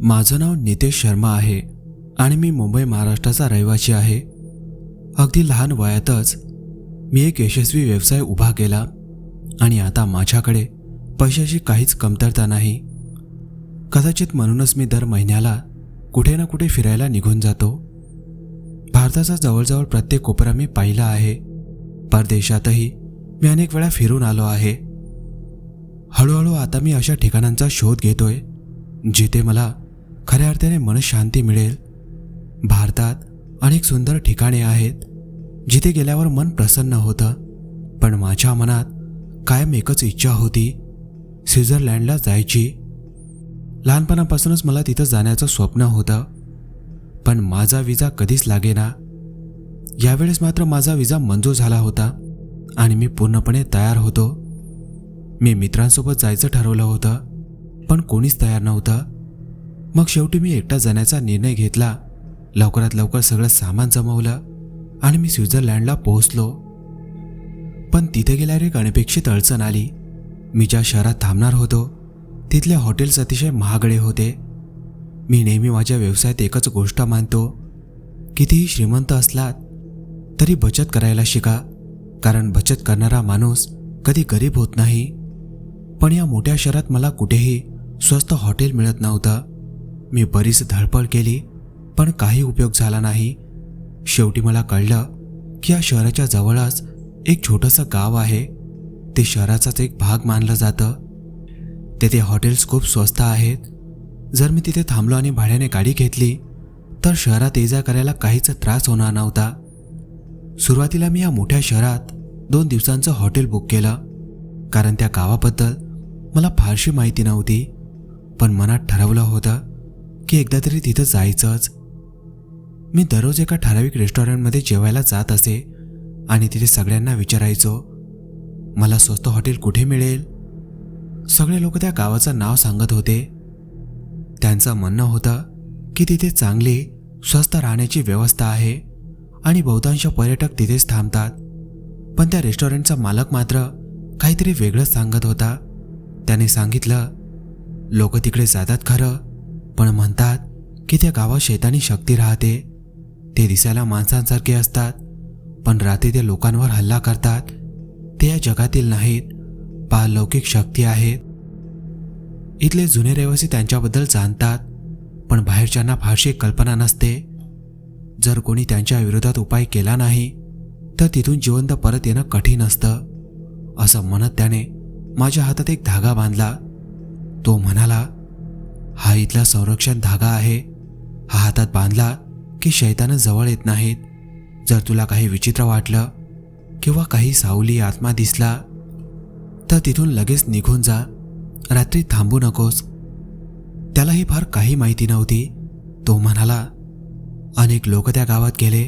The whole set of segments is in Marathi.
माझं नाव नितेश शर्मा आहे आणि मी मुंबई महाराष्ट्राचा रहिवासी आहे. अगदी लहान वयातच मी एक यशस्वी व्यवसाय उभा केला आणि आता माझ्याकडे पैशाची काहीच कमतरता नाही. कदाचित म्हणूनच मी दर महिन्याला कुठे ना कुठे फिरायला निघून जातो. भारताचा जवळजवळ प्रत्येक कोपरा मी पाहिला आहे. परदेशातही मी अनेक वेळा फिरून आलो आहे. हळूहळू आता मी अशा ठिकाणांचा शोध घेतोय जिथे मला खऱ्या अर्थाने मनशांती मिळेल. भारतात अनेक सुंदर ठिकाणे आहेत जिथे गेल्यावर मन प्रसन्न होतं पण माझ्या मनात कायम एकच इच्छा होती स्वित्झर्लंडला जायची. लहानपणापासूनच मला तिथं जाण्याचं स्वप्न होतं. पण माझा विजा कधीच लागेना. यावेळेस मात्र माझा विजा मंजूर झाला होता आणि मी पूर्णपणे तयार होतो. मी मित्रांसोबत जायचं ठरवलं होतं पण कोणीच तयार नव्हतं. मग शेवटी मी एकटा जाण्याचा निर्णय घेतला. लवकरात लवकर सगळं सामान जमवलं आणि मी स्वित्झर्लँडला पोहोचलो. पण तिथे गेल्यावर एक अनपेक्षित अडचण आली. मी ज्या शहरात थांबणार होतो तिथले हॉटेल्स अतिशय महागडे होते. मी नेहमी माझ्या व्यवसायात एकच गोष्ट मानतो. कितीही श्रीमंत असलात तरी बचत करायला शिका. कारण बचत करणारा माणूस कधी गरीब होत नाही. पण या मोठ्या शहरात मला कुठेही स्वस्त हॉटेल मिळत नव्हतं. मी बरीच धडपड केली पण काही उपयोग झाला नाही. शेवटी मला कळलं की या शहराच्या जवळच एक छोटंसं गाव आहे. ते शहराचाच एक भाग मानलं जातं. तेथे हॉटेल्स खूप स्वस्त आहेत. जर मी तिथे थांबलो आणि भाड्याने गाडी घेतली तर शहरात ये जा करायला काहीच त्रास होणार नव्हता. सुरुवातीला मी या मोठ्या शहरात दोन दिवसांचं हॉटेल बुक केलं कारण त्या गावाबद्दल मला फारशी माहिती नव्हती. पण मनात ठरवलं होतं की एकदा तरी तिथं जायचंच. मी दररोज एका ठराविक रेस्टॉरंटमध्ये जेवायला जात असे आणि तिथे सगळ्यांना विचारायचो मला स्वस्त हॉटेल कुठे मिळेल? सगळे लोक त्या गावाचं नाव सांगत होते. त्यांचं म्हणणं होतं की तिथे चांगली स्वस्त राहण्याची व्यवस्था आहे आणि बहुतांश पर्यटक तिथेच थांबतात. पण त्या रेस्टॉरंटचा मालक मात्र काहीतरी वेगळंच सांगत होता. त्याने सांगितलं लोक तिकडे जातात खरं पण म्हणतात की त्या गावात शैतानी शक्ती राहते. ते दिसायला माणसांसारखे असतात पण रात्री ते लोकांवर हल्ला करतात. ते या जगातील नाहीत पारलौकिक शक्ती आहेत. इथले जुने रहिवासी त्यांच्याबद्दल जाणतात पण बाहेरच्यांना फारशी कल्पना नसते. जर कोणी त्यांच्या विरोधात उपाय केला नाही तर तिथून जिवंत परत येणं कठीण असतं. असं म्हणत त्याने माझ्या हातात एक धागा बांधला. तो म्हणाला हा इथला संरक्षण धागा आहे. हा हातात बांधला की शैतानं जवळ येत नाहीत. जर तुला काही विचित्र वाटलं किंवा काही सावली आत्मा दिसला तर तिथून लगेच निघून जा. रात्री थांबू नकोस. त्यालाही फार काही माहिती नव्हती. तो म्हणाला अनेक लोक त्या गावात गेले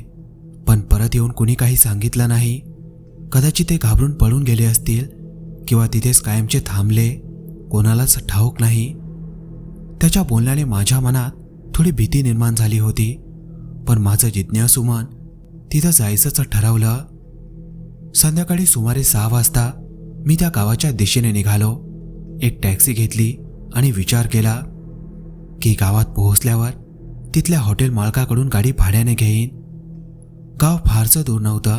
पण परत येऊन कुणी काही सांगितलं नाही. कदाचित ते घाबरून पळून गेले असतील किंवा तिथेच कायमचे थांबले कोणालाच ठाऊक नाही. त्याच्या बोलण्याने माझ्या मनात थोडी भीती निर्माण झाली होती पण माझं जिज्ञासू मन तिथं जायचंच ठरवलं. संध्याकाळी सुमारे सहा वाजता मी त्या गावाच्या दिशेने निघालो. एक टॅक्सी घेतली आणि विचार केला की गावात पोहोचल्यावर तिथल्या हॉटेल मालकाकडून गाडी भाड्याने घेईन. गाव फारसं दूर नव्हतं.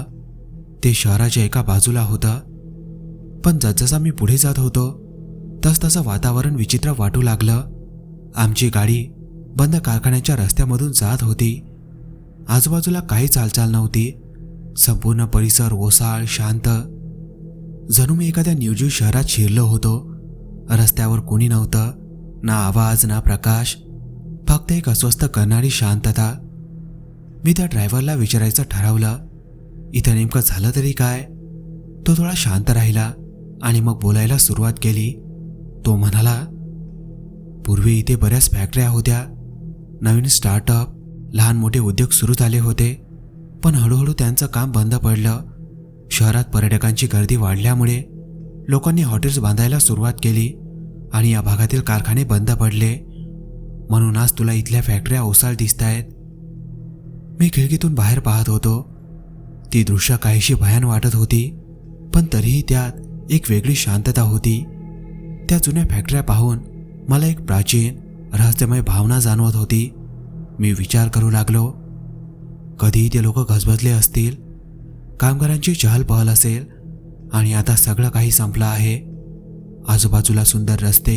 ते शहराच्या एका बाजूला होतं. पण जसजसा मी पुढे जात होतो तसतसं वातावरण विचित्र वाटू लागलं. आमची गाडी बंद कारखान्याच्या रस्त्यामधून जात होती. आजूबाजूला काही चालचाल नव्हती. संपूर्ण परिसर ओसाळ शांत. जणू मी एखाद्या निर्जीव शहरात शिरलो होतो. रस्त्यावर कोणी नव्हतं ना आवाज ना प्रकाश. फक्त एक अस्वस्थ करणारी शांतता मी त्या ड्रायव्हरला विचारायचं ठरवलं. इथं नेमकं झालं तरी काय? तो थोडा शांत राहिला आणि मग बोलायला सुरुवात केली. तो म्हणाला पूर्वी इथे बऱ्याच फॅक्टऱ्या होत्या. नवीन स्टार्टअप लहान मोठे उद्योग सुरू झाले होते. पण हळूहळू त्यांचं काम बंद पडलं. शहरात पर्यटकांची गर्दी वाढल्यामुळे लोकांनी हॉटेल्स बांधायला सुरुवात केली. आणि या भागातील कारखाने बंद पडले. म्हणून आज तुला इथल्या फॅक्टऱ्या ओसाळ दिसत आहेत मी खिडकीतून बाहेर पाहत होतो. ती दृश्य काहीशी भयान वाटत होती पण तरीही त्यात एक वेगळी शांतता होती. त्या जुन्या फॅक्टऱ्या पाहून मला एक प्राचीन रहस्यमय भावना जाणवत होती. मी विचार करू लागलो. कधीही ते लोक गजबजले असतील कामगारांची चहलपहल असेल आणि आता सगळं काही संपलं आहे. आजूबाजूला सुंदर रस्ते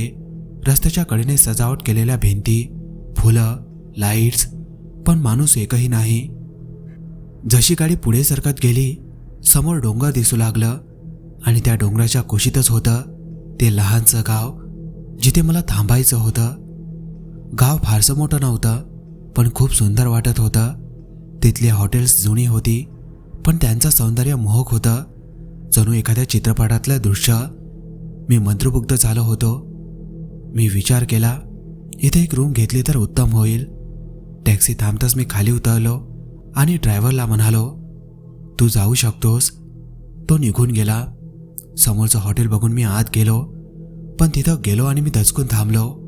रस्त्याच्या कडेने सजावट केलेल्या भिंती फुलं लाईट्स पण माणूस एकही नाही. जशी गाडी पुढे सरकत गेली समोर डोंगर दिसू लागलं आणि त्या डोंगराच्या कुशीतच होतं ते लहानसं गाव जिथे मला थांबायचं होतं. गाव फारसं मोठं नव्हतं पण खूप सुंदर वाटत होतं. तिथली हॉटेल्स जुनी होती पण त्यांचं सौंदर्य मोहक होतं. जणू एखाद्या चित्रपटातलं दृश्य मी मंत्रमुग्ध झालो होतो. मी विचार केला इथे एक रूम घेतली तर उत्तम होईल. टॅक्सी थांबताच मी खाली उतरलो आणि ड्रायव्हरला म्हणालो तू जाऊ शकतोस. तो निघून गेला. समोरचं हॉटेल बघून मी आत गेलो पण तिथं गेलो आणि मी दचकून थांबलो.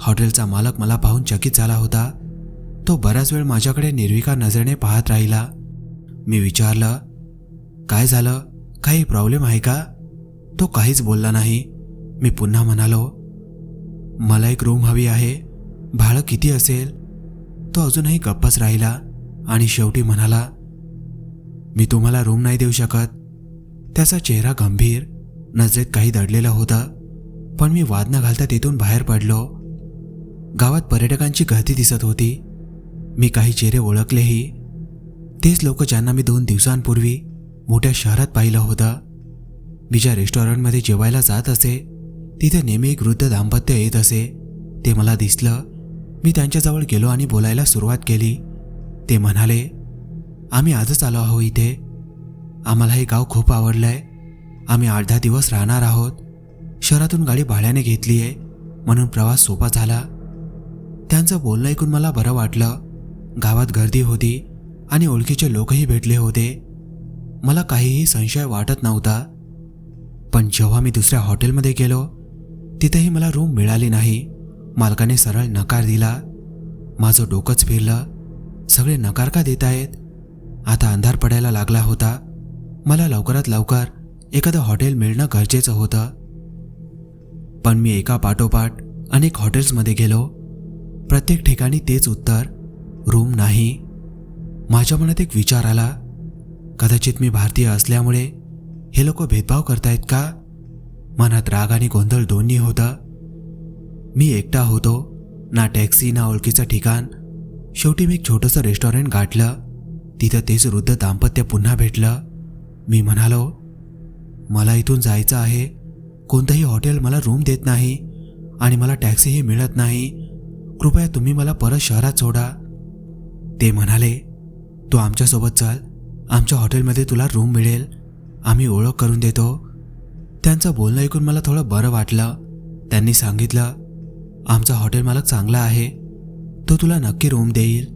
हॉटेलचा मालक मला पाहून चकित झाला होता. तो बराच वेळ माझ्याकडे निर्विकार नजरेने पाहत राहिला. मी विचारलं काय झालं? काही प्रॉब्लेम आहे का? तो काहीच बोलला नाही. मी पुन्हा म्हणालो मला एक रूम हवी आहे. भाडं किती असेल? तो अजूनही गप्पच राहिला आणि शेवटी म्हणाला मी तुम्हाला रूम नाही देऊ शकत. त्याचा चेहरा गंभीर नजरेत काही दडलेला होता पण मी वाद न घालता तिथून बाहेर पडलो. गावात पर्यटकांची गर्दी दिसत होती. मी काही चेहरे ओळखलेही. तेच लोक ज्यांना मी दोन दिवसांपूर्वी मोठ्या शहरात पाहिलं होतं. मी ज्या रेस्टॉरंटमध्ये जेवायला जात असे. तिथे नेहमी एक वृद्ध दाम्पत्य येत असे. ते मला दिसलं. मी त्यांच्याजवळ गेलो आणि बोलायला सुरुवात केली. ते म्हणाले आम्ही आजच आलो आहो इथे. आम्हाला हे गाव खूप आवडलंय. आम्ही आठ दहा दिवस राहणार आहोत. शहरातून गाडी भाड्याने घेतली आहे म्हणून प्रवास सोपा झाला. त्यांचं बोलणं ऐकून मला बरं वाटलं. गावात गर्दी होती आणि ओळखीचे लोकही भेटले होते. मला काहीही संशय वाटत नव्हता. पण जेव्हा मी दुसऱ्या हॉटेलमध्ये गेलो तिथेही मला रूम मिळाली नाही. मालकाने सरळ नकार दिला. माझं डोकंच फिरलं. सगळे नकार का देत आहेत? आता अंधार पडायला लागला होता. मला लवकरात लवकर एखादं हॉटेल मिळणं गरजेचं होतं. पण मी एका पाठोपाठ अनेक हॉटेल्समध्ये गेलो. प्रत्येक ठिकाणी तेच उत्तर रूम नाही. माझ्या मनात एक विचार आला. कदाचित मी भारतीय असल्यामुळे हे लोक भेदभाव करतायत का? मनात राग आणि गोंधळ दोन्ही होतं. मी एकटा होतो ना टॅक्सी ना ओळखीचं ठिकाण. शेवटी मी एक छोटंसं रेस्टॉरंट गाठलं. तिथं तेच वृद्ध दाम्पत्य पुन्हा भेटलं. मी म्हणालो मला इथून जायचं आहे. कोणतंही हॉटेल मला रूम देत नाही आणि मला टॅक्सीही मिळत नाही. कृपया तुम्ही मला परत शहरात सोडा. ते म्हणाले तू आमच्यासोबत चल. आमच्या हॉटेलमध्ये तुला रूम मिळेल. आम्ही ओळख करून देतो. त्यांचं बोलणं ऐकून मला थोडं बरं वाटलं. त्यांनी सांगितलं आमचा हॉटेल मालक चांगला आहे. तो तुला नक्की रूम देईल.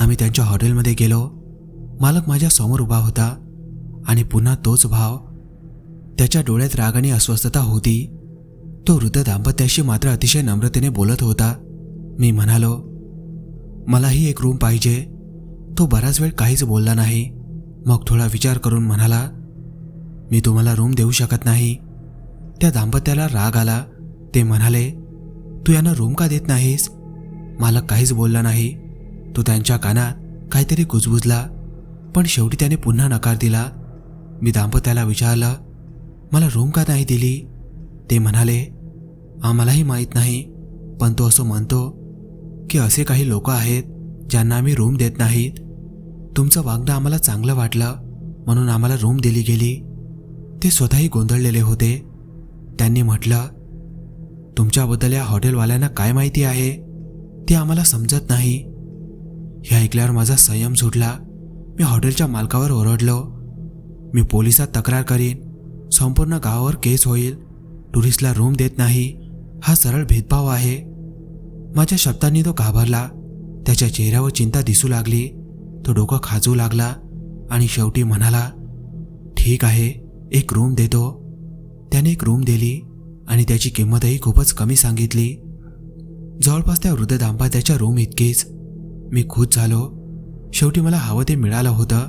आम्ही त्यांच्या हॉटेलमध्ये गेलो. मालक माझ्यासमोर उभा होता आणि पुन्हा तोच भाव. त्याच्या डोळ्यात राग आणि अस्वस्थता होती. तो वृद्ध दाम्पत्याशी मात्र अतिशय नम्रतेने बोलत होता. मी म्हणालो मलाही एक रूम पाहिजे. तो बराच वेळ काहीच बोलला नाही. मग थोडा विचार करून म्हणाला मी तुम्हाला रूम देऊ शकत नाही. त्या दाम्पत्याला राग आला. ते म्हणाले तू यांना रूम का देत नाहीस? मालक काहीच बोलला नाही. तो त्यांच्या कानात काहीतरी कुजबुजला. पण शेवटी त्याने पुन्हा नकार दिला. मी दाम्पत्याला विचारलं मला रूम का नाही दिली? ते म्हणाले आम्हालाही माहीत नाही. पण तो असं म्हणतो की असे काही लोक आहेत ज्यांना आम्ही रूम देत नाहीत. तुमचं वागणं आम्हाला चांगलं वाटलं म्हणून आम्हाला रूम दिली गेली. ते स्वतःही गोंधळलेले होते. त्यांनी म्हटलं तुमच्याबद्दल या हॉटेलवाल्यांना काय माहिती आहे? ते आम्हाला समजत नाही. हे ऐकल्यावर माझा संयम सुटला. मी हॉटेलच्या मालकावर ओरडलो. मी पोलिसात तक्रार करीन. संपूर्ण गावावर केस होईल. टुरिस्टला रूम देत नाही. हा सरळ भेदभाव आहे. माझ्या शब्दांनी तो घाबरला. त्याच्या चेहऱ्यावर चिंता दिसू लागली. तो डोकं खाजू लागला आणि शेवटी म्हणाला ठीक आहे. एक रूम देतो. त्याने एक रूम दिली आणि त्याची किंमतही खूपच कमी सांगितली. जवळपास त्या वृद्ध दाम्पत्याच्या रूम इतकीच. मी खुश झालो. शेवटी मला हवं ते मिळालं होतं.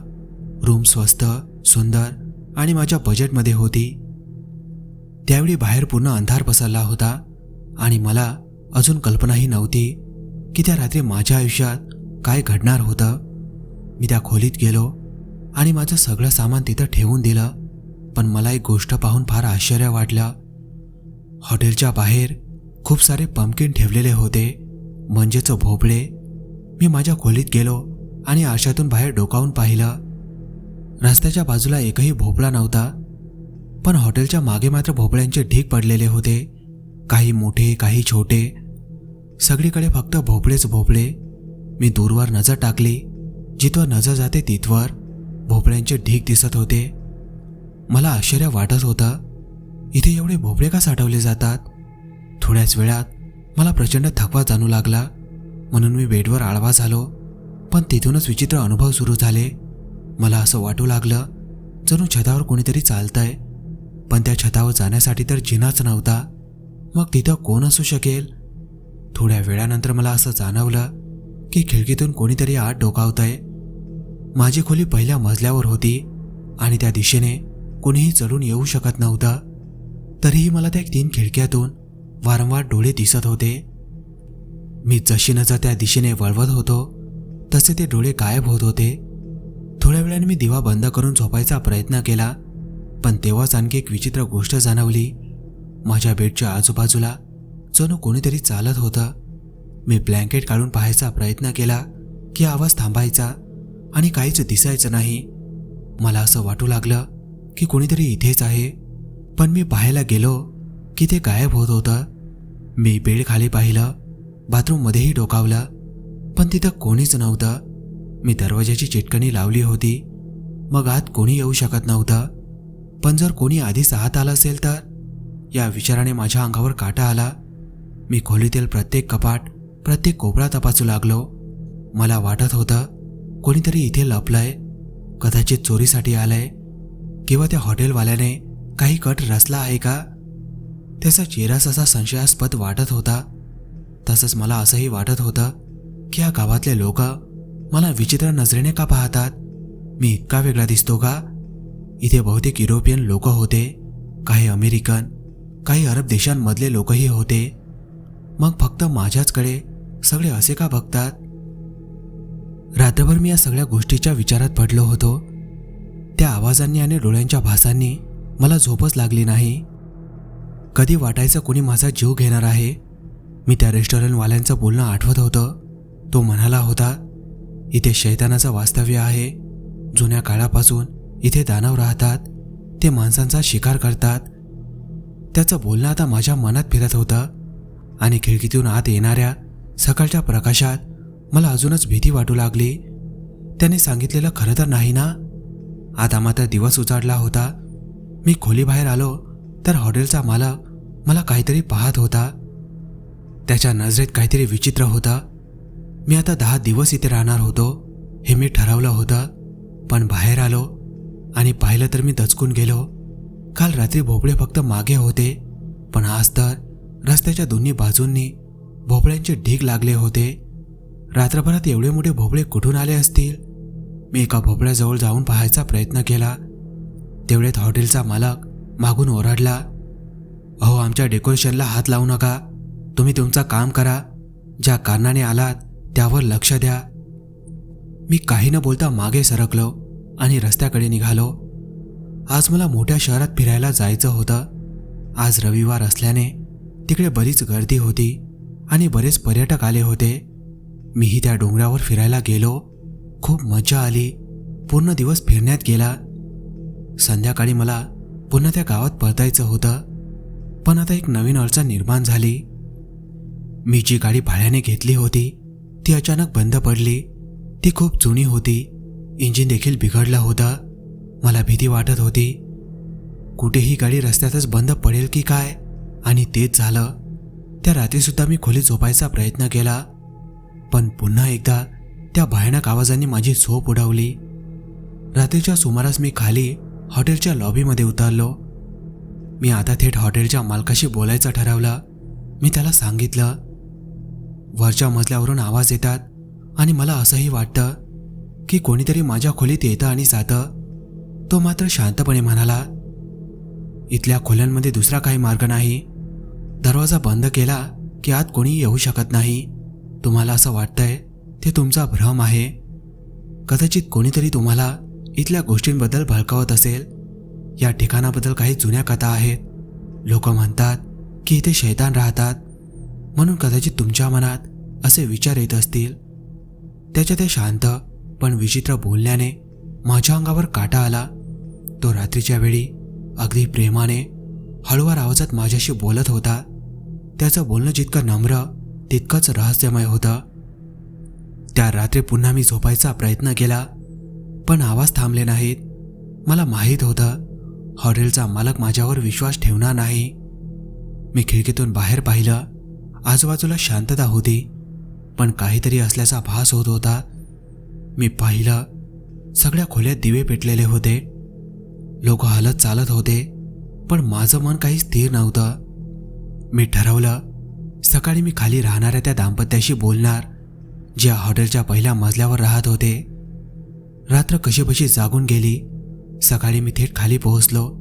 रूम स्वस्त सुंदर आणि माझ्या बजेटमध्ये होती. त्यावेळी बाहेर पूर्ण अंधार पसरला होता आणि मला अजून कल्पनाही नव्हती की त्या रात्री माझ्या आयुष्यात काय घडणार होतं. मी त्या खोलीत गेलो आणि माझं सगळं सामान तिथं ठेवून दिलं. पण मला एक गोष्ट पाहून फार आश्चर्य वाटलं. हॉटेलच्या बाहेर खूप सारे पंपकिन ठेवलेले होते म्हणजेच भोपळे. मी माझ्या खोलीत गेलो आणि आरशातून बाहेर डोकावून पाहिलं. रस्त्याच्या बाजूला एकही भोपळा नव्हता पण हॉटेलच्या मागे मात्र भोपळ्यांचे ढीक पडलेले होते काही मोठे काही छोटे. सगळीकडे फक्त भोपळेच भोपळे. मी दूरवर नजर टाकली जिथवर नजर जाते तिथवर भोपळ्यांचे ढीक दिसत होते. मला आश्चर्य वाटत होतं. इथे एवढे भोपळे का साठवले जातात? थोड्याच वेळात मला प्रचंड थकवा जाणू लागला. म्हणून मी बेडवर आळवा झालो. पण तिथूनच विचित्र अनुभव सुरू झाले. मला असं वाटू लागलं जणू छतावर कोणीतरी चालतंय. पण त्या छतावर जाण्यासाठी तर जिनाच नव्हता. मग तिथं कोण असू शकेल? थोड्या वेळानंतर मला असं जाणवलं की खिडकीतून कोणीतरी आत डोकावतंय. माझी खोली पहिल्या मजल्यावर होती आणि त्या दिशेने कोणीही चढून येऊ शकत नव्हतं. तरीही मला त्या तीन खिडक्यातून वारंवार डोळे दिसत होते. मी जशी नजर त्या दिशेने वळवत होतो तसे ते डोळे गायब होत होते. थोड्या वेळाने मी दिवा बंद करून झोपायचा प्रयत्न केला पण तेव्हाच आणखी एक विचित्र गोष्ट जाणवली. माझ्या बेडच्या आजूबाजूला जणू कोणीतरी चालत होतं. मी ब्लँकेट काढून पाहायचा प्रयत्न केला की आवाज थांबायचा आणि काहीच दिसायचं नाही. मला असं वाटू लागलं की कोणीतरी इथेच आहे. पण मी पाहायला गेलो की ते गायब होत होतं. मी बेड खाली पाहिलं बाथरूममध्येही डोकावलं पण तिथं कोणीच नव्हतं. मी दरवाजाची चिटकणी लावली होती. मग आत कोणी येऊ शकत नव्हतं. पण जर कोणी आधीच आत आलं असेल तर? या विचाराने माझ्या अंगावर काटा आला. मी खोलीतील प्रत्येक कपाट प्रत्येक कोपरा तपासू लागलो. मला वाटत होतं कोणीतरी इथे लपलंय. कदाचित चोरीसाठी आलंय. किंवा त्या हॉटेलवाल्याने काही कट रचला आहे का? त्याचा चेहरा असा संशयास्पद वाटत होता. तसंच मला असंही वाटत होतं की या गावातले लोक मला विचित्र नजरेने का पाहतात? मी इतका वेगळा दिसतो का? इथे बहुतेक युरोपियन लोक होते काही अमेरिकन काही अरब देशांमधले लोकही होते. मग फक्त माझ्याचकडे सगळे असे का बघतात? रात्रभर मी या सगळ्या गोष्टीच्या विचारात पडलो होतो. त्या आवाजांनी आणि डोळ्यांच्या भासांनी मला झोपच लागली नाही. कधी वाटायचं कोणी माझा जीव घेणार आहे? मी त्या रेस्टॉरंटवाल्यांचं बोलणं आठवत होतं. तो म्हणाला होता इथे शैतानाचं वास्तव्य आहे. जुन्या काळापासून इथे दानव राहतात. ते माणसांचा शिकार करतात. त्याचं बोलणं आता माझ्या मनात फिरत होतं. आणि खिडकीतून आत येणाऱ्या सकाळच्या प्रकाशात मला अजूनच भीती वाटू लागली. त्याने सांगितलेलं खरं तर नाही ना? आता मात्र दिवस उजाडला होता. मी खोलीबाहेर आलो तर हॉटेलचा मालक मला काहीतरी पाहत होता. त्याच्या नजरेत काहीतरी विचित्र होता. मी आता दहा दिवस इथे राहणार होतो हे मी ठरवलं होतं. पण बाहेर आलो आणि पाहिलं तर मी दचकून गेलो. काल रात्री भोपळे फक्त मागे होते पण आज तर रस्त्याच्या दोन्ही बाजूंनी भोपळ्यांचे ढीग लागले होते. रात्रभरात एवढे मोठे भोपळे कुठून आले असतील? मी एका भोपळ्याजवळ जाऊन पाहायचा प्रयत्न केला. तेवढ्यात हॉटेलचा मालक मागून ओरडला अहो आमच्या डेकोरेशनला हात लावू नका. तुम्ही तुमचं काम करा. ज्या कारणाने आलात त्यावर लक्ष द्या. मी काही न बोलता मागे सरकलो आणि रस्त्याकडे निघालो. आज मला मोठ्या शहरात फिरायला जायचं होतं. आज रविवार असल्याने तिकडे बरीच गर्दी होती आणि बरेच पर्यटक आले होते. मीही त्या डोंगरावर फिरायला गेलो. खूप मजा आली. पूर्ण दिवस फिरण्यात गेला. संध्याकाळी मला पुन्हा त्या गावात परतायचं होतं. पण आता एक नवीन अडचण निर्माण झाली. मी जी गाडी भाड्याने घेतली होती ती अचानक बंद पडली. ती खूप जुनी होती. इंजिन देखील बिघडला होता. मला भीती वाटत होती. कुठेही गाडी रस्त्यातच बंद पडेल की काय? आणि तेच झालं. त्या रात्रीसुद्धा मी खोली झोपायचा प्रयत्न केला. पण पुन्हा एकदा त्या भयानक आवाजांनी माझी झोप उडावली. रात्रीच्या सुमारास मी खाली हॉटेलच्या लॉबीमध्ये उतरलो. मी आता थेट हॉटेलच्या मालकाशी बोलायचं ठरवलं. मी त्याला सांगितलं वरच्या मजल्यावरून आवाज येतात आणि मला असंही वाटतं की कोणीतरी माझ्या खोलीत येतं आणि जातं. तो मात्र शांतपणे म्हणाला इथल्या खोल्यांमध्ये दुसरा काही मार्ग नाही. दरवाजा बंद केला की आत कोणी येऊ शकत नाही. तुम्हाला असं वाटतंय ते तुमचा भ्रम आहे? कदाचित कोणीतरी तुम्हाला इथल्या गोष्टींबद्दल भडकावत असेल. या ठिकाणाबद्दल काही जुन्या कथा आहेत. लोक म्हणतात की इथे शैतान राहतात. म्हणून कदाचित तुमच्या मनात असे विचार येत असतील. त्याच्या त्या शांत पण विचित्र बोलण्याने माझ्या अंगावर काटा आला. तो रात्रीच्या वेळी अगदी प्रेमाने हळुवार आवाजात माझ्याशी बोलत होता. त्याचं बोलणं जितकं नम्र तितकंच रहस्यमय होतं. त्या रात्री पुन्हा मी झोपायचा प्रयत्न केला पण आवाज थांबले नाहीत. मला माहीत होतं हॉटेलचा मालक माझ्यावर विश्वास ठेवणार नाही. मी खिडकीतून बाहेर पाहिलं आजूबाजूला शांतता होती पण काहीतरी असल्याचा भास होत होता. मी पाहिलं सगळ्या खोल्यात दिवे पेटलेले होते. लोक हलत चालत होते पण माझं मन काही स्थिर नव्हतं. मी ठरवलं सकाळी मी खाली राहणाऱ्या त्या दाम्पत्याशी बोलणार. ज्या हॉटेलच्या पहिल्या मजल्यावर राहत होते. रात्र कशीबशी जागून गेली. सकाळी मी थेट खाली पोहोचलो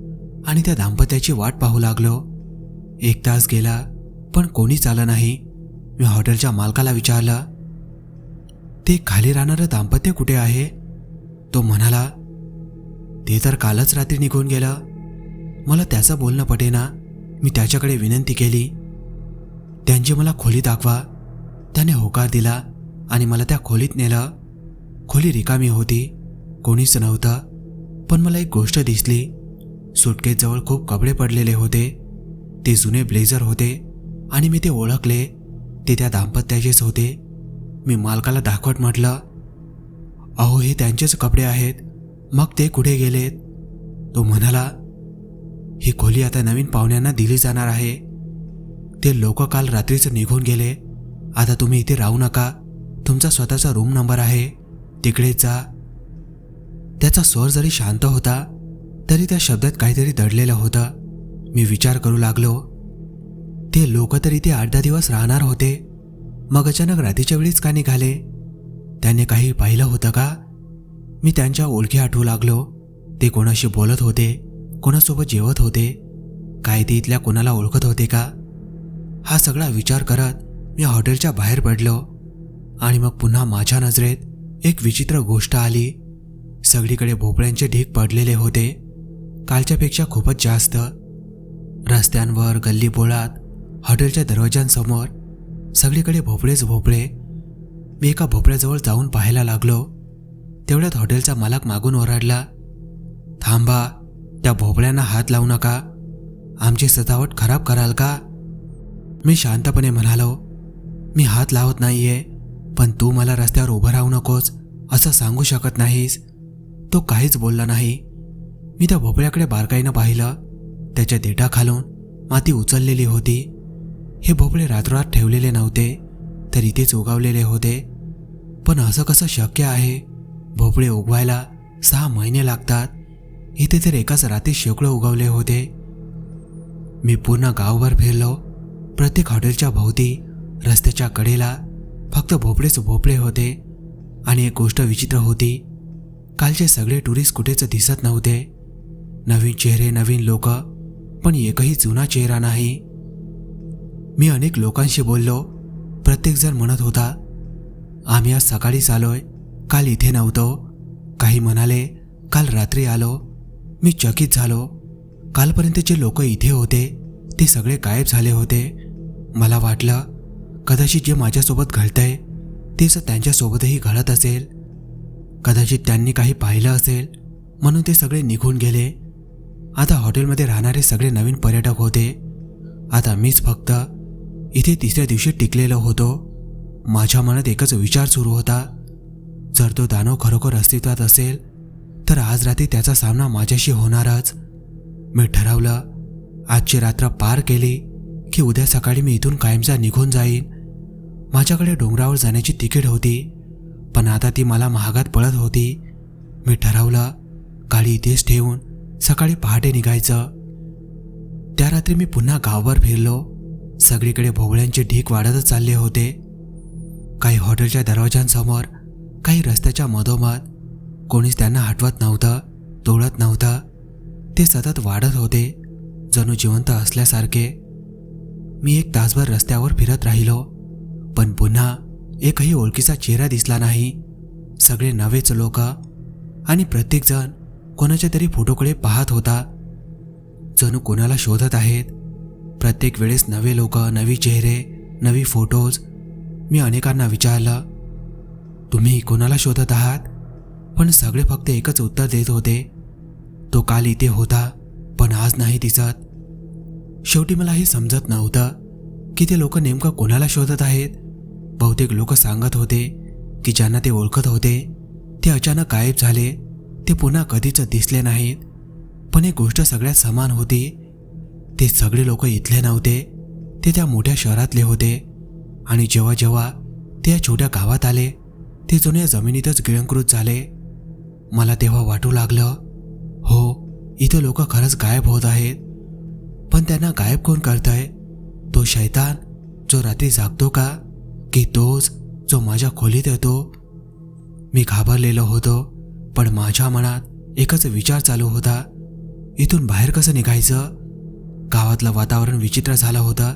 आणि त्या दाम्पत्याची वाट पाहू लागलो. एक तास गेला पण कोणीच आलं नाही. मी हॉटेलच्या मालकाला विचारलं ते खाली राहणारं दाम्पत्य कुठे आहे? तो म्हणाला ते तर कालच रात्री निघून गेलं. मला त्याचं बोलणं पटेना. मी त्याच्याकडे विनंती केली. त्यांची मला खोली दाखवा. त्याने होकार दिला. आणि मला त्या खोलीत नेलं. खोली रिकामी होती कोणीच नव्हतं पण मला एक गोष्ट दिसली. सुटकेजवळ खूप कपडे पडलेले होते. ते जुने ब्लेझर होते आणि मी ते ओळखले. ते त्या दाम्पत्याचेच होते. मी मालकाला दाखवत म्हटलं अहो हे त्यांचेच कपडे आहेत. मग ते कुठे गेलेत? तो म्हणाला ही खोली आता नवीन पाहुण्यांना दिली जाणार आहे. ते लोक काल रात्रीच निघून गेले. आता तुम्ही इथे राहू नका. तुमचा स्वतःचा रूम नंबर आहे. तिकडे जा. त्याचा स्वर जरी शांत होता तरी त्या शब्दात काहीतरी दडलेलं होतं. मी विचार करू लागलो. ते लोक तरी ते आठ दहा दिवस राहणार होते. मग अचानक रात्रीच्या वेळीच का निघाले? त्याने काही पाहिलं होतं का? मी त्यांच्या ओळखी आठवू लागलो. ते कोणाशी बोलत होते कोणासोबत जेवत होते काय ते इथल्या कोणाला ओळखत होते का? हा सगळा विचार करत मी हॉटेलच्या बाहेर पडलो. आणि मग पुन्हा माझ्या नजरेत एक विचित्र गोष्ट आली. सगळीकडे भोपळ्यांचे ढीक पडलेले होते. कालच्यापेक्षा खूपच जास्त. रस्त्यांवर गल्ली बोळात हॉटेलच्या दरवाजांसमोर सगळीकडे भोपळेच भोपळे. मी एका भोपळ्याजवळ जाऊन पाहायला लागलो. तेवढ्यात हॉटेलचा मालक मागून ओरडला थांबा त्या भोपळ्यांना हात लावू नका. आमची सजावट खराब कराल का? मी शांतपणे म्हणालो मी हात लावत नाहीये. पण तू मला रस्त्यावर उभं राहू नकोस असं सांगू शकत नाहीस. तो काहीच बोलला नाही. मी त्या भोपळ्याकडे बारकाईनं पाहिलं. त्याच्या देठाखालून माती उचललेली होती. हे भोपळे रातोरात ठेवलेले नव्हते तर इथेच उगवलेले होते. पण असं कसं शक्य आहे? भोपळे उगवायला सहा महिने लागतात. इथे तर एकाच रात्री शेकडो उगवले होते. मी पूर्ण गावभर फिरलो. प्रत्येक हॉटेलच्या भोवती रस्त्याच्या कडेला फक्त भोपळेच भोपळे होते. आणि एक गोष्ट विचित्र होती. कालचे सगळे टुरिस्ट कुठेच दिसत नव्हते. नवीन चेहरे नवीन लोक पण एकही जुना चेहरा नाही. मी अनेक लोकांशी बोललो. प्रत्येकजण म्हणत होता आम्ही आज सकाळीच आलोय. काल इथे नव्हतो. काही म्हणाले काल रात्री आलो. मी चकित झालो. कालपर्यंत जे लोक इथे होते. ते सगळे गायब झाले होते. मला वाटलं कदाचित जे माझ्यासोबत घडतंय तेच त्यांच्यासोबतही घडत असेल. कदाचित त्यांनी काही पाहिलं असेल म्हणून ते सगळे निघून गेले. आता हॉटेलमध्ये राहणारे सगळे नवीन पर्यटक होते. आता मीच फक्त इथे तिसऱ्या दिवशी टिकलेलो होतो. माझ्या मनात एकच विचार सुरू होता. जर तो दानव खरोखर अस्तित्वात असेल तर आज रात्री त्याचा सामना माझ्याशी होणारच. मी ठरवलं आजची रात्र पार केली की उद्या सकाळी मी इथून कायमचा निघून जाईन. माझ्याकडे डोंगरावर जाण्याची तिकीट होती पण आता ती मला महागात पळत होती. मी ठरवलं गाडी इथेच ठेवून सकाळी पहाटे निघायचं. त्या रात्री मी पुन्हा गावभर फिरलो. सगळीकडे भोवळ्यांचे ढीक वाढतच चालले होते. काही हॉटेलच्या दरवाजांसमोर काही रस्त्याच्या मधोमध कोणीच त्यांना हटवत नव्हतं तोडत नव्हतं. ते सतत वाढत होते जणू जिवंत असल्यासारखे. मी एक तासभर रस्त्यावर फिरत राहिलो. पण पुन्हा एकही ओळखीचा चेहरा दिसला नाही. सगळे नवेच लोक आणि प्रत्येकजण कोणाच्या तरी फोटोकडे पाहत होता. जणू कोणाला शोधत आहेत? प्रत्येक वेळेस नवे लोक नवी चेहरे नवी फोटोज. मी अनेकांना विचारलं तुम्ही कोणाला शोधत आहात? पण सगळे फक्त एकच उत्तर देत होते. तो काल इथे होता पण आज नाही दिसत. शेवटी मला हे समजत नव्हतं. की ते लोक नेमकं कोणाला शोधत आहेत? बहुतेक लोक सांगत होते की ज्यांना ते ओळखत होते ते अचानक गायब झाले. ते पुन्हा कधीच दिसले नाहीत. पण एक गोष्ट सगळ्यात समान होती. ते सगळे लोक इथले नव्हते. ते त्या मोठ्या शहरातले होते. आणि जेव्हा जेव्हा ते या छोट्या गावात आले ते जुन्या जमिनीतच गिळंकृत झाले. मला तेव्हा वाटू लागलं हो इथं लोक खरंच गायब होत आहेत. पण त्यांना गायब कोण करतंय? तो शैतान जो रात्री जागतो का? की तोच जो माझ्या खोलीत येतो? मी घाबरलेलो होतो पण माझ्या मनात एकच विचार चालू होता. इथून बाहेर कसं निघायचं? गावातलं वातावरण विचित्र झालं होतं.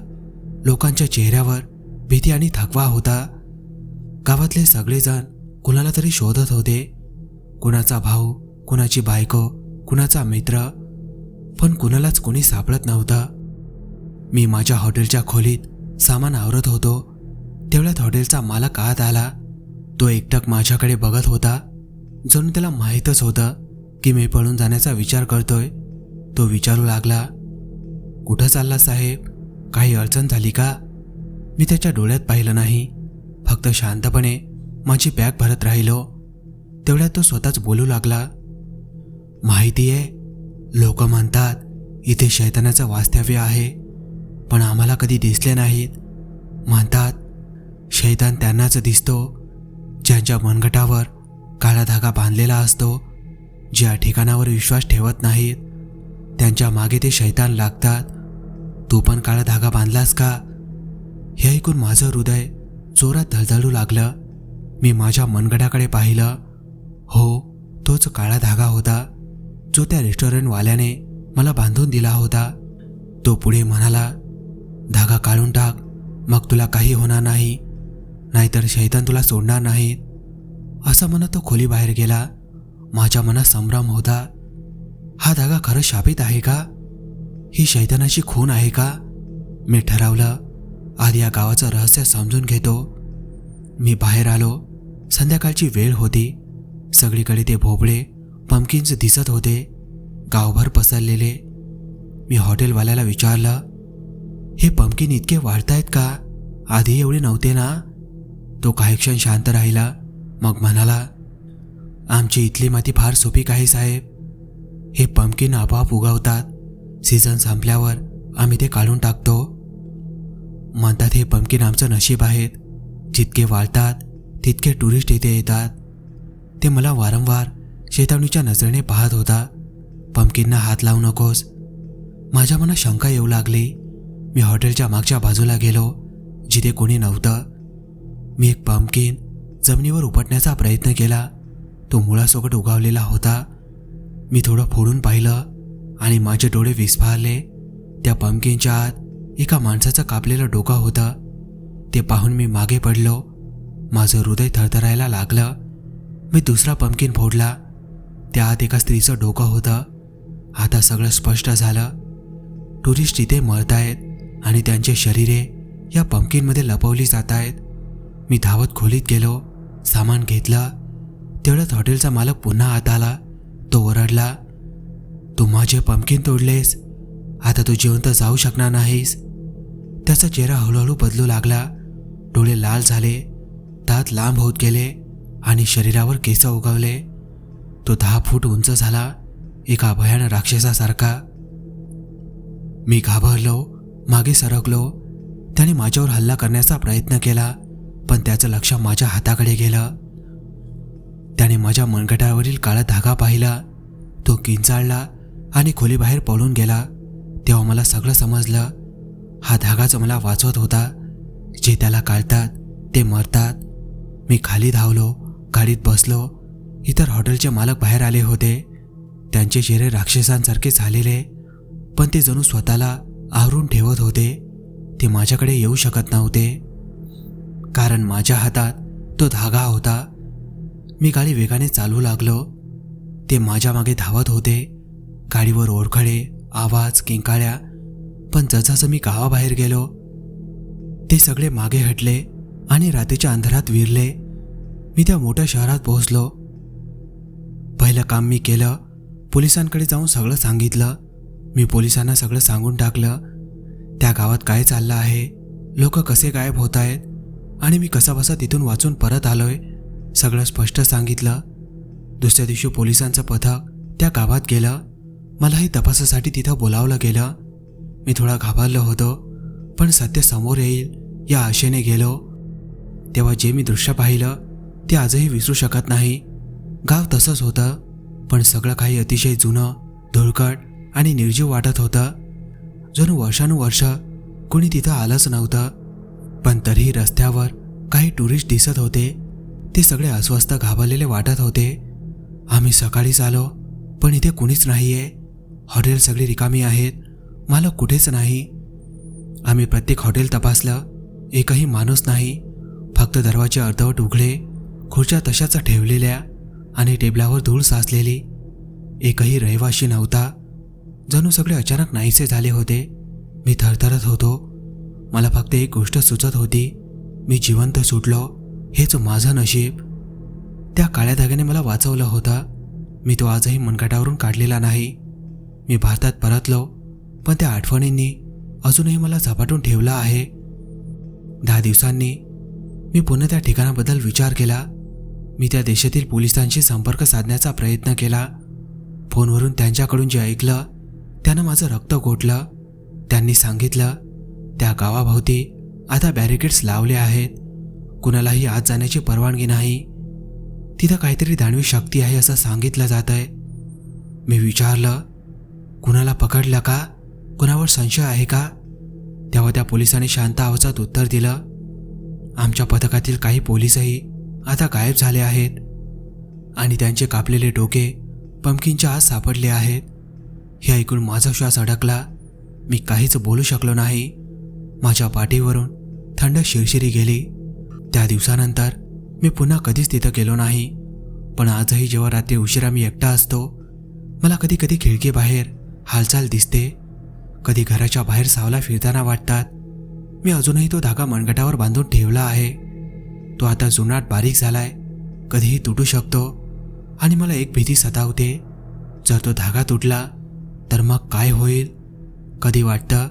लोकांच्या चेहऱ्यावर भीती आणि थकवा होता. गावातले सगळेजण कुणाला तरी शोधत होते. कुणाचा भाऊ कुणाची बायको कुणाचा मित्र. पण कुणालाच कोणी सापडत नव्हतं. मी माझ्या हॉटेलच्या खोलीत सामान आवरत होतो. तेवढ्यात हॉटेलचा मालक आत आला. तो एकटक माझ्याकडे बघत होता. जणू त्याला माहीतच होतं की मी पळून जाण्याचा विचार करतोय. तो विचारू लागला कुठं चालला साहेब? काही अडचण झाली का? मी त्याच्या डोळ्यात पाहिलं नाही. फक्त शांतपणे माझी बॅग भरत राहिलो. तेवढ्यात तो स्वतःच बोलू लागला माहिती आहे लोक म्हणतात इथे शैतानाचं वास्तव्य आहे. पण आम्हाला कधी दिसले नाहीत. म्हणतात शैतान त्यांनाच दिसतो ज्यांच्या मनगटावर काळा धागा बांधलेला असतो ज्या ठिकाणावर विश्वास ठेवत नाहीत. त्यांच्या मागे ते शैतान लागतात. तू पण काळा धागा बांधलास का? हे ऐकून माझं हृदय जोरात धडधडू लागलं. मी माझ्या मनगटाकडे पाहिलं. हो तोच काळा धागा होता जो त्या रेस्टॉरंटवाल्याने मला बांधून दिला होता. तो पुढे म्हणाला धागा काढून टाक. मग तुला काही होणार नाही. नाहीतर शैतान तुला सोडणार नाहीत. असं म्हणत तो खोली बाहेर गेला. माझ्या मनात संभ्रम होता. हा धागा खरंच शापित आहे का? ही शैतानाची खून आहे का? मी ठरवलं. आधी या गावाचं रहस्य समजून घेतो. मी बाहेर आलो. संध्याकाळची वेळ होती. सगळीकडे ते भोबळे पंपकिन्स दिसत होते. गावभर पसरलेले. मी हॉटेलवाल्याला विचारलं हे पंपकिन इतके वाढतायत का? आधी एवढे नव्हते ना? तो काही क्षण शांत राहिला मग म्हणाला आमची इथली माती फार सोपी काही साहेब. हे पंपकिन आपोआप उगवतात. सीझन संपल्यावर आम्ही ते काढून टाकतो. म्हणतात हे पंपकिन आमचं नशीब आहेत. जितके वाळतात तितके टुरिस्ट इथे येतात. ते मला वारंवार शेतावणीच्या नजरेने पाहत होता. पंपकिनना हात लावू नकोस. माझ्या मनात शंका येऊ लागली. मी हॉटेलच्या मागच्या बाजूला गेलो जिथे कोणी नव्हतं. मी एक पंपकिन जमिनीवर उपटण्याचा प्रयत्न केला. तो मुळासोबत उगावलेला होता. मी थोडं फोडून पाहिलं आणि माझे डोळे विस्फारले. त्या पंपकिनच्या आत एका माणसाचं कापलेलं डोकं होतं. ते पाहून मी मागे पडलो. माझं हृदय थरथरायला लागलं. मी दुसरा पंपकिन फोडला. त्या आत एका स्त्रीचं डोकं होतं. आता सगळं स्पष्ट झालं. टुरिस्ट इथे मरतायत आणि त्यांचे शरीरे या पंपकिनमध्ये लपवली जात आहेत. मी धावत खोलीत गेलो सामान घेतलं. तेवढ्यात हॉटेलचा मालक पुन्हा आत आला. तो ओरडला तू माझे पंपकिन तोडलेस आता तू जिवंत जाऊ शकणार नाहीस. त्याचा चेहरा हळूहळू बदलू लागला. डोळे लाल झाले दात लांब होत गेले आणि शरीरावर केस उगवले. तो दहा फूट उंच झाला एका भयान राक्षसासारखा. मी घाबरलो मागे सरकलो. त्याने माझ्यावर हल्ला करण्याचा प्रयत्न केला पण त्याचं लक्ष माझ्या हाताकडे गेलं. त्याने माझ्या मनगटावरील काळा धागा पाहिला. तो किंचाळला आणि खोलीबाहेर पळून गेला. तेव्हा मला सगळं समजलं. हा धागाच मला वाचवत होता. जे त्याला काढतात ते मरतात. मी खाली धावलो गाडीत बसलो. इतर हॉटेलचे मालक बाहेर आले होते. त्यांचे चेहरे राक्षसांसारखे झालेले पण ते जणू स्वतःला आवरून ठेवत होते ते माझ्याकडे येऊ शकत नव्हते. कारण माझ्या हातात तो धागा होता. मी गाडी वेगाने चालू लागलो. ते माझ्या मागे धावत होते. गाडीवर ओरखडे आवाज किंकाळ्या पण जसजसं मी गावाबाहेर गेलो ते सगळे मागे हटले आणि रात्रीच्या अंधारात विरले. मी त्या मोठ्या शहरात पोहोचलो. पहिलं काम मी केलं पोलिसांकडे जाऊन सगळं सांगितलं. मी पोलिसांना सगळं सांगून टाकलं. त्या गावात काय चाललं आहे? लोक कसे गायब होत आहेत आणि मी कसाबसा तिथून वाचून परत आलोय? सगळं स्पष्ट सांगितलं. दुसऱ्या दिवशी पोलिसांचं पथक त्या गावात गेलं. मलाही तपासासाठी तिथं बोलावलं गेलं. मी थोडा घाबरलो होतो पण सत्य समोर येईल या आशेने गेलो. तेव्हा जे मी दृश्य पाहिलं ते आजही विसरू शकत नाही. गाव तसंच होतं पण सगळं काही अतिशय जुनं धुळकट आणि निर्जीव वाटत होतं. जणू वर्षानुवर्ष कोणी तिथं आलंच नव्हतं. पण तरीही रस्त्यावर काही टुरिस्ट दिसत होते. ते सगळे अस्वस्थ घाबरलेले वाटत होते. आम्ही सकाळीच आलो पण इथे कुणीच नाहीये. हॉटेल सगळी रिकामी आहेत. मालक कुठेच नाही. आम्ही प्रत्येक हॉटेल तपासलं. एकही माणूस नाही. फक्त दरवाजे अर्धवट उघडे खुर्च्या तशाच ठेवलेल्या आणि टेबलावर धूळ साचलेली. एकही रहिवाशी नव्हता. जणू सगळे अचानक नाहीसे झाले होते. मी थरथरत होतो. मला फक्त एक गोष्ट सुचत होती. मी जिवंत सुटलो. हेच माझं नशीब. त्या काळ्या धाग्याने मला वाचवलं होतं. मी तो आजही मनगटावरून काढलेला नाही. मी भारतात परतलो. पण त्या आठवणींनी अजूनही मला झपाटून ठेवलं आहे. दहा दिवसांनी मी पुन्हा त्या ठिकाणाबद्दल विचार केला. मी त्या देशातील पोलिसांशी संपर्क साधण्याचा प्रयत्न केला. फोनवरून त्यांच्याकडून जे ऐकलं त्यानं माझं रक्त गोठलं. त्यांनी सांगितलं त्या गावाभोवती आता बॅरिकेड्स लावले आहेत. कुणालाही आत जाण्याची परवानगी नाही. तिथं काहीतरी दानवी शक्ती आहे असं सांगितलं जात आहे मी विचारलं कुणाला पकडलं का? कुणावर संशय आहे का? तेव्हा त्या पोलिसांनी शांत आवाजात उत्तर दिलं आमच्या पथकातील काही पोलीसही आता गायब झाले आहेत आणि त्यांचे कापलेले डोके पंपकिनच्या आत सापडले आहेत. हे ऐकून माझा श्वास अडकला. मी काहीच बोलू शकलो नाही. माझ्या पाठीवरून थंड शिरशिरी गेली. त्या दिवसानंतर मी पुन्हा कधीच तिथं गेलो नाही. पण आजही जेव्हा रात्री उशिरा मी एकटा असतो मला कधी कधी खिडकीबाहेर हालचाल दिसते. कधी घराच्या बाहेर सावला फिरताना वाटतात मी अजूनही तो धागा मनगटावर बांधून ठेवला आहे. तो आता जुनाट बारीक झालाय कधीही तुटू शकतो. आणि मला एक भीती सतावते. जर तो धागा तुटला तर मग काय होईल? कधी वाटतं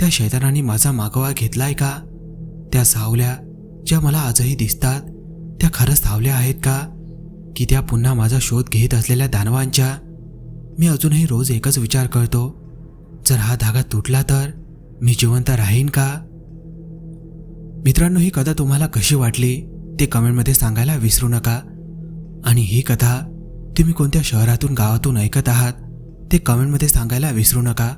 त्या शैतानाने माझा मागोवा घेतलाय का? त्या सावल्या ज्या मला आजही दिसतात त्या खरंच सावल्या आहेत का? की त्या पुन्हा माझा शोध घेत असलेल्या दानवांच्या? मी अजूनही रोज एकच विचार करतो. जर हा धागा तुटला तर मी जिवंत राहीन का? मित्रांनो ही कथा तुम्हाला कशी वाटली ते कमेंटमध्ये सांगायला विसरू नका. आणि ही कथा तुम्ही कोणत्या शहरातून गावातून ऐकत आहात? ते कमेंटमध्ये सांगायला विसरू नका.